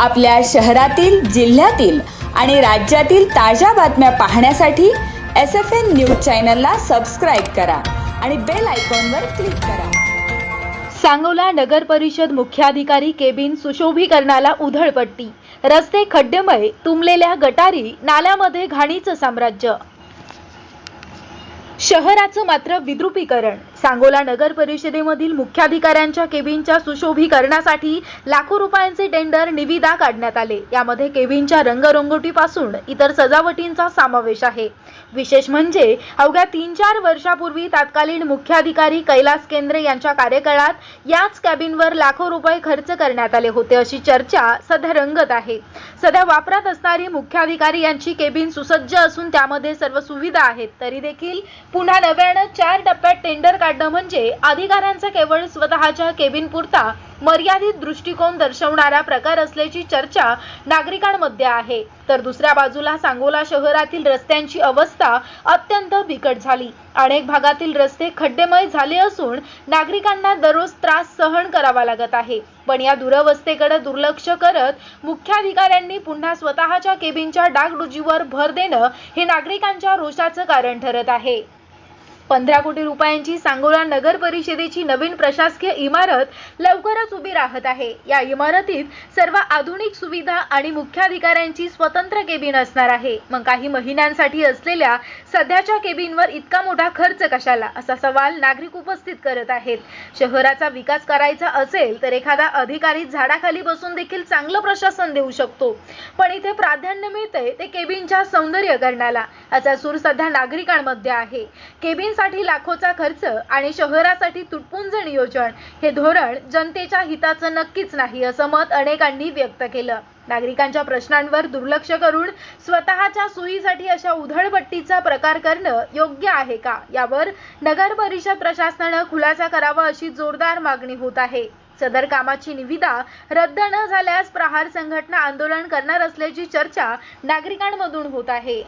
आपल्या शहरातील जिल्ह्यातील आणि राज्यातील ताज्या बातम्या पाहण्यासाठी एस एफ एन न्यूज चॅनलला सबस्क्राईब करा आणि बेल आयकॉनवर क्लिक करा. सांगोला नगर परिषद मुख्याधिकारी केबिन सुशोभीकरणाला उधळपट्टी. रस्ते खड्डेमय तुंबलेल्या गटारी नाल्यामध्ये घाणीचं साम्राज्य. शहराचं मात्र विद्रुपीकरण. सांगोला नगर परिषदेमधील मुख्याधिकाऱ्यांच्या केबिनच्या सुशोभीकरणासाठी लाखो रुपयांचे टेंडर निविदा काढण्यात आले. यामध्ये केबिनच्या रंगरंगोटीपासून इतर सजावटींचा समावेश आहे. विशेष म्हणजे अवघ्या तीन चार वर्षापूर्वी तत्कालीन मुख्याधिकारी कैलास केंद्रे यांच्या कार्यकाळात याच कॅबिनवर लाखो रुपये खर्च करण्यात आले होते अशी चर्चा सध्या रंगत आहे. सध्या वापरात असणारी मुख्याधिकारी यांची केबिन सुसज्ज असून त्यामध्ये सर्व सुविधा आहेत. तरी देखील पुन्हा नव्यानं चार टप्प्यात टेंडर काढणं म्हणजे अधिकाऱ्यांचा केवळ स्वतःच्या केबिन पुरता मर्यादित दृष्टिकोन दर्शवणारा प्रकार असल्याची चर्चा नागरिकांमध्ये आहे. तर दुसऱ्या बाजूला सांगोला शहरातील रस्त्यांची अवस्था अत्यंत बिकट झाली. अनेक भागातील रस्ते खड्डेमय झाले असून नागरिकांना दररोज त्रास सहन करावा लागत आहे. पण या दुरवस्थेकडे दुर्लक्ष करत मुख्याधिकाऱ्यांनी पुन्हा स्वतःच्या केबिनच्या डागडुजीवर भर देणं हे नागरिकांच्या रोषाचं कारण ठरत आहे. पंधरा कोटी रुपयांची सांगोला नगर परिषदेची नवीन प्रशासकीय इमारत लवकरच उभी राहत आहे. या इमारतीत सर्व आधुनिक सुविधा आणि मुख्याधिकाऱ्यांची स्वतंत्र केबिन असणार आहे. मग काही महिन्यांसाठी असलेल्या सध्याच्या केबिनवर इतका मोठा खर्च कशाला? असा सवाल नागरिक उपस्थित करत आहेत. शहराचा विकास करायचा असेल तर एखादा अधिकारी झाडाखाली बसून देखील चांगलं प्रशासन देऊ शकतो. पण इथे प्राधान्य मिळते ते केबिनच्या सौंदर्यकरणाला. असा सूर सध्या नागरिकांमध्ये आहे. केबिन केबिनसाठी लाखोचा खर्च आणि शहरासाठी तुटपुंज नियोजन हे धोरण जनतेच्या हिताचं नक्कीच नाही असं मत अनेकांनी व्यक्त केलं. नागरिकांच्या प्रश्नांवर दुर्लक्ष करून स्वतःच्या सोयीसाठी अशा उधळपट्टीचा प्रकार करणं योग्य आहे का? यावर नगर परिषद प्रशासनानं खुलासा करावा अशी जोरदार मागणी होत आहे. सदर कामाची निविदा रद्द न झाल्यास प्रहार संघटना आंदोलन करणार असल्याची चर्चा नागरिकांमधून होत आहे.